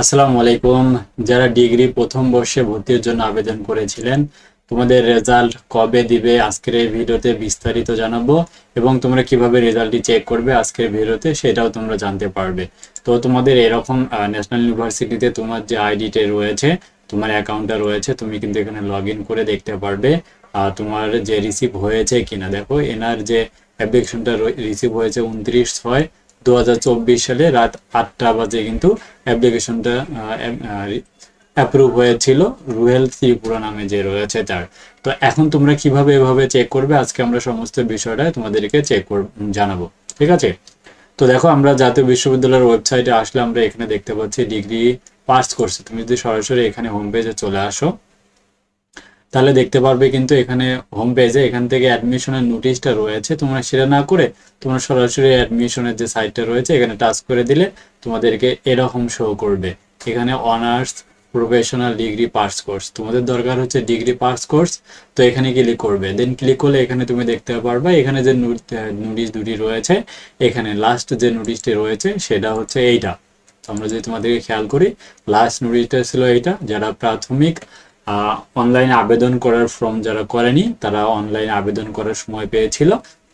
আসসালামু আলাইকুম। যারা ডিগ্রি প্রথম বর্ষে ভর্তির জন্য আবেদন করেছিলেন, তোমাদের রেজাল্ট কবে দিবে আজকের এই ভিডিওতে বিস্তারিত জানাব এবং তোমরা কীভাবে রেজাল্টটি চেক করবে আজকের ভিডিওতে সেটাও তোমরা জানতে পারবে। তো তোমাদের এরকম ন্যাশনাল ইউনিভার্সিটিতে তোমার যে আইডিতে রয়েছে, তোমার অ্যাকাউন্টটা রয়েছে, তুমি কিন্তু এখানে লগ করে দেখতে পারবে, আর তোমার যে রিসিভ হয়েছে কিনা। দেখো, এনার যে অ্যাপ্লিকেশনটা রিসিভ হয়েছে উনত্রিশ ছয় দু হাজার চব্বিশ সালে রাত আটটা বাজে কিন্তু অ্যাপ্লিকেশনটা অ্যাপ্রুভ হয়েছিল। রুহেল ত্রিপুরা নামে যে রয়েছে তার। তো এখন তোমরা কীভাবে এভাবে চেক করবে? আজকে আমরা সমস্ত বিষয়টা তোমাদেরকে চেক জানাব। ঠিক আছে? তো দেখো, আমরা জাতীয় বিশ্ববিদ্যালয়ের ওয়েবসাইটে আসলে আমরা এখানে দেখতে পাচ্ছি ডিগ্রি পাস করছে তুমি যদি সরাসরি এখানে হোম পেজে চলে আসো তাহলে দেখতে পারবে কিন্তু এখানে হোম পেজে এখান থেকে অ্যাডমিশনের নোটিশটা রয়েছে। তোমরা সেটা না করে তোমরা সরাসরি অ্যাডমিশনের যে সাইটটা রয়েছে, এখানে টাচ করে দিলে তোমাদেরকে এরকম শো করবে। এখানে honours professional degree pass course তোমাদের দরকার হচ্ছে ডিগ্রি পাস কোর্স তো এখানে ক্লিক করবে। দেন ক্লিক করলে এখানে তুমি দেখতে পারবে, এখানে যে নোটিশ দুটি রয়েছে, এখানে লাস্ট যে নোটিশটি রয়েছে, সেটা হচ্ছে এইটা। আমরা যদি তোমাদেরকে খেয়াল করি লাস্ট নোটিশটা ছিল এইটা, যারা প্রাথমিক অনলাইনে আবেদন করার ফর্ম যারা করেনি, তারা অনলাইনে আবেদন করার সময় পেয়েছিল।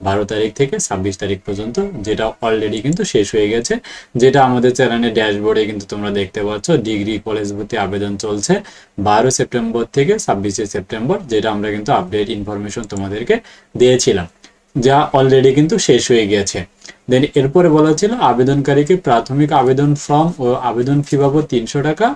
বারো তারিখ থেকে ছাব্বিশ তারিখ পর্যন্ত, যেটা অলরেডি কিন্তু শেষ হয়ে গেছে। যেটা আমাদের চ্যানেলের ড্যাশবোর্ডে কিন্তু তোমরা দেখতে পাচ্ছ ডিগ্রি কলেজ ভর্তি আবেদন চলছে বারো সেপ্টেম্বর থেকে ছাব্বিশে সেপ্টেম্বর, যেটা আমরা কিন্তু আপডেট ইনফরমেশন তোমাদেরকে দিয়েছিলাম, যা অলরেডি কিন্তু শেষ হয়ে গিয়েছে দেন এরপরে বলা ছিল আবেদনকারীকে প্রাথমিক আবেদন ফর্ম ও আবেদন ফি বাবদ তিনশো টাকা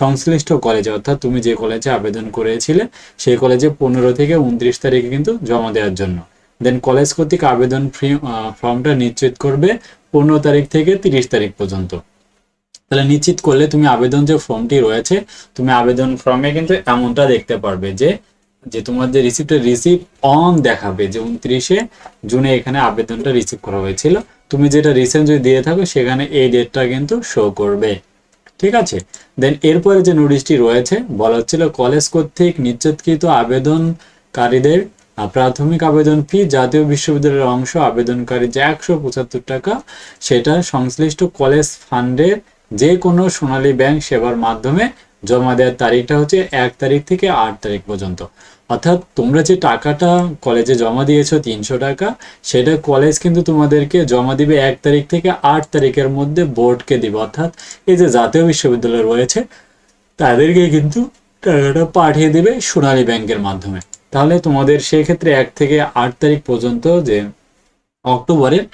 সংশ্লিষ্ট কলেজে অর্থাৎ তুমি যে কলেজে আবেদন করেছিলে, সেই কলেজে পনেরো থেকে উনত্রিশ তারিখে কিন্তু জমা দেওয়ার জন্য। দেন কলেজ কর্তৃক আবেদন ফ্রি ফর্মটা নিশ্চিত করবে পনেরো তারিখ থেকে তিরিশ তারিখ পর্যন্ত। তাহলে নিশ্চিত করলে তুমি আবেদন যে ফর্মটি রয়েছে, তুমি আবেদন ফর্মে কিন্তু এমনটা দেখতে পারবে যে যে তোমার যে রিসিপ্টটা রিসিভ অন দেখাবে যে উনত্রিশে জুনে এখানে আবেদনটা রিসিভ করা হয়েছিল। তুমি যেটা রিসেন্ট যদি দিয়ে থাকো, সেখানে এই ডেটটা কিন্তু শো করবে। ঠিক আছে? দেন এরপরে যে নোটিশটি রয়েছে, বলা হচ্ছিল কলেজ কর্তৃক নিশ্চিতকৃত আবেদনকারীদের প্রাথমিক আবেদন ফি জাতীয় বিশ্ববিদ্যালয়ের অংশ আবেদনকারী যে একশো পঁচাত্তর টাকা, সেটা সংশ্লিষ্ট কলেজ ফান্ডের যে কোনো সোনালী ব্যাংক সেবার মাধ্যমে জমা দেওয়ার তারিখটা হচ্ছে এক তারিখ থেকে আট তারিখ পর্যন্ত। অর্থাৎ তোমরা যে টাকাটা কলেজে জমা দিয়েছ তিনশো টাকা, সেটা কলেজ কিন্তু তোমাদেরকে জমা দিবে এক তারিখ থেকে আট তারিখের মধ্যে বোর্ডকে দিবে। অর্থাৎ এই যে জাতীয় বিশ্ববিদ্যালয় রয়েছে, তাদেরকে কিন্তু টাকাটা পাঠিয়ে দেবে সোনালী ব্যাংকের মাধ্যমে। তাহলে তোমাদের সেক্ষেত্রে এক থেকে আট তারিখ পর্যন্ত যে অক্টোবরের,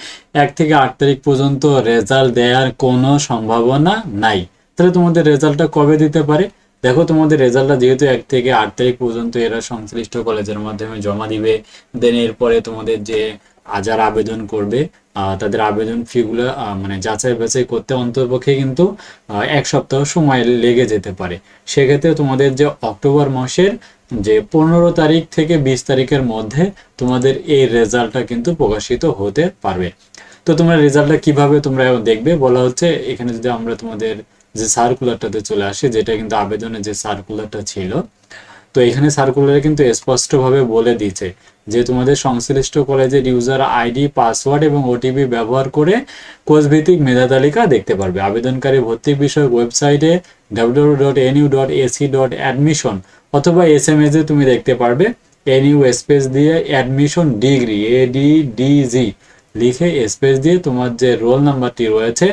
এক থেকে আট তারিখ পর্যন্ত রেজাল্ট দেওয়ার কোনো সম্ভাবনা নাই। তাহলে তোমাদের রেজাল্টটা কবে দিতে পারে? দেখো তোমাদের রেজাল্টটা যেহেতু এক থেকে আট তারিখ পর্যন্ত এরা সংশ্লিষ্ট কলেজের মাধ্যমে জমা দিবে। দেন এরপরে তোমাদের যে যারা আবেদন করবে তাদের আবেদন ফিগুলো মানে যাচাই বাছাই করতে অন্তর্পক্ষে কিন্তু এক সপ্তাহ সময় লেগে যেতে পারে। সেক্ষেত্রে তোমাদের যে অক্টোবর মাসের যে পনেরো তারিখ থেকে বিশ তারিখের মধ্যে তোমাদের এই রেজাল্টটা কিন্তু প্রকাশিত হতে পারবে। তো তোমরা রেজাল্টটা কীভাবে তোমরা দেখবে? বলা হচ্ছে এখানে যদি আমরা তোমাদের যে সার্কুলারটাতে চলে আসে, যেটা কিন্তু আবেদনের যে সার্কুলারটা ছিল। তো এখানে সার্কুলারে কিন্তু স্পষ্টভাবে বলে দিয়েছে যে তোমাদের সংশ্লিষ্ট কলেজের ইউজার আইডি পাসওয়ার্ড এবং ওটিপি ব্যবহার করে কোর্স ভিত্তিক মেধা তালিকা দেখতে পারবে। আবেদনকারী ভর্তি বিষয়ক ওয়েবসাইটে W dot NU dot AC dot admission অথবা এস এম এ তুমি দেখতে পারবে এনইউ স্পেস দিয়ে অ্যাডমিশন ডিগ্রি এডিডিজি লিখে স্পেস দিয়ে তোমার যে রোল নাম্বারটি রয়েছে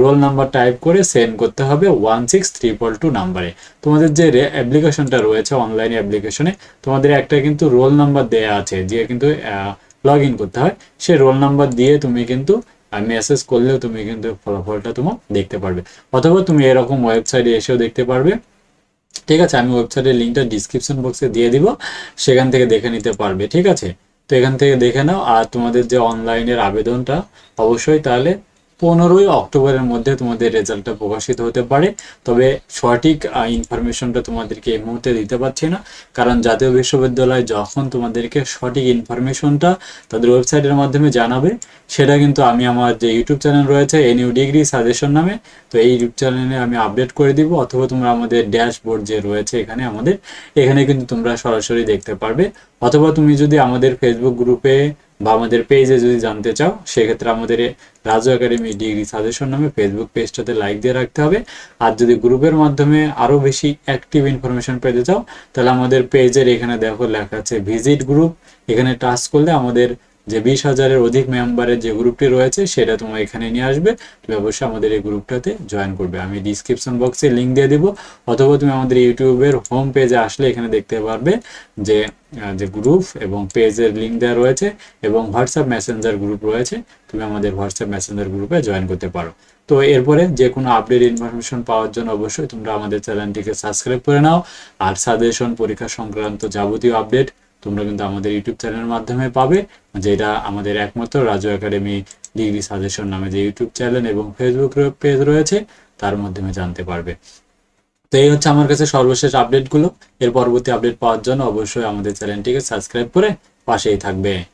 রোল নাম্বার টাইপ করে সেন্ড করতে হবে ওয়ান সিক্স ট্রিপল টু নাম্বারে। তোমাদের যে অ্যাপ্লিকেশনটা রয়েছে, অনলাইন অ্যাপ্লিকেশনে, তোমাদের একটা কিন্তু রোল নাম্বার দেয়া আছে, যে কিন্তু লগ করতে হয়। সেই রোল নাম্বার দিয়ে তুমি কিন্তু মেসেজ করলেও তুমি কিন্তু ফলাফলটা তোমার দেখতে পারবে। অথবা তুমি এরকম ওয়েবসাইটে এসেও দেখতে পারবে। ঠিক আছে, আমি ওয়েবসাইটের লিঙ্কটা ডিসক্রিপশন বক্সে দিয়ে দিব, সেখান থেকে দেখে নিতে পারবে, ঠিক আছে? তো এখান থেকে দেখে নাও, আর তোমাদের যে অনলাইনের আবেদনটা, অবশ্যই তাহলে পনেরোই অক্টোবরের মধ্যে তোমাদের রেজাল্টটা প্রকাশিত হতে পারে, তবে সঠিক ইনফরমেশনটা তোমাদেরকে এই মুহূর্তে দিতে পারছি না, কারণ জাতীয় বিশ্ববিদ্যালয় যখন তোমাদেরকে সঠিক ইনফরমেশনটা তাদের ওয়েবসাইটের মাধ্যমে জানাবে, সেটা কিন্তু আমি আমার যে ইউটিউব চ্যানেল রয়েছে এনইউ ডিগ্রি সাজেশন নামে, তো এই ইউটিউব চ্যানেলে আমি আপডেট করে দিব, অথবা তোমরা আমাদের ড্যাশবোর্ড যে রয়েছে এখানে আমাদের, এখানে কিন্তু তোমরা সরাসরি দেখতে পারবে, অথবা তুমি যদি আমাদের ফেসবুক গ্রুপে বা আমাদের পেজে যদি জানতে চাও, সেক্ষেত্রে আমাদের রাজু একাডেমি ডিগ্রি সাজেশন নামে ফেসবুক পেজটাতে লাইক দিয়ে রাখতে হবে। আর যদি গ্রুপের মাধ্যমে আরও বেশি অ্যাক্টিভ ইনফরমেশন পেতে চাও, তাহলে আমাদের পেজের এখানে দেখো লেখা আছে ভিজিট গ্রুপ এখানে টাচ করলে আমাদের যে বিশ হাজারের অধিক মেম্বারের যে গ্রুপটি রয়েছে সেটা তোমার এখানে নিয়ে আসবে। তুমি অবশ্যই আমাদের এই গ্রুপটাতে জয়েন করবে। আমি ডিসক্রিপশন বক্সে লিঙ্ক দিয়ে দিব। অথবা তুমি আমাদের ইউটিউবের হোম পেজে আসলে এখানে দেখতে পারবে যে যে গ্রুপ এবং পেজের লিঙ্ক দেওয়া রয়েছে এবং হোয়াটসঅ্যাপ মেসেঞ্জার গ্রুপ রয়েছে। তুমি আমাদের হোয়াটসঅ্যাপ মেসেঞ্জার গ্রুপে জয়েন করতে পারো। তো এরপরে যে কোনো আপডেট ইনফরমেশন পাওয়ার জন্য অবশ্যই তোমরা আমাদের চ্যানেলটিকে সাবস্ক্রাইব করে নাও। আর সাজেশন পরীক্ষা সংক্রান্ত যাবতীয় আপডেট তোমরা কিন্তু আমাদের ইউটিউব চ্যানেলের মাধ্যমে পাবে, যেটা আমাদের একমাত্র রাজু একাডেমি ডিগ্রি সাজেশন নামে যে ইউটিউব চ্যানেল এবং ফেসবুক পেজ রয়েছে, তার মাধ্যমে জানতে পারবে। তো এই হচ্ছে আমার কাছে সর্বশেষ আপডেটগুলো। এর পরবর্তী আপডেট পাওয়ার জন্য অবশ্যই আমাদের চ্যানেলটিকে সাবস্ক্রাইব করে পাশেই থাকবে।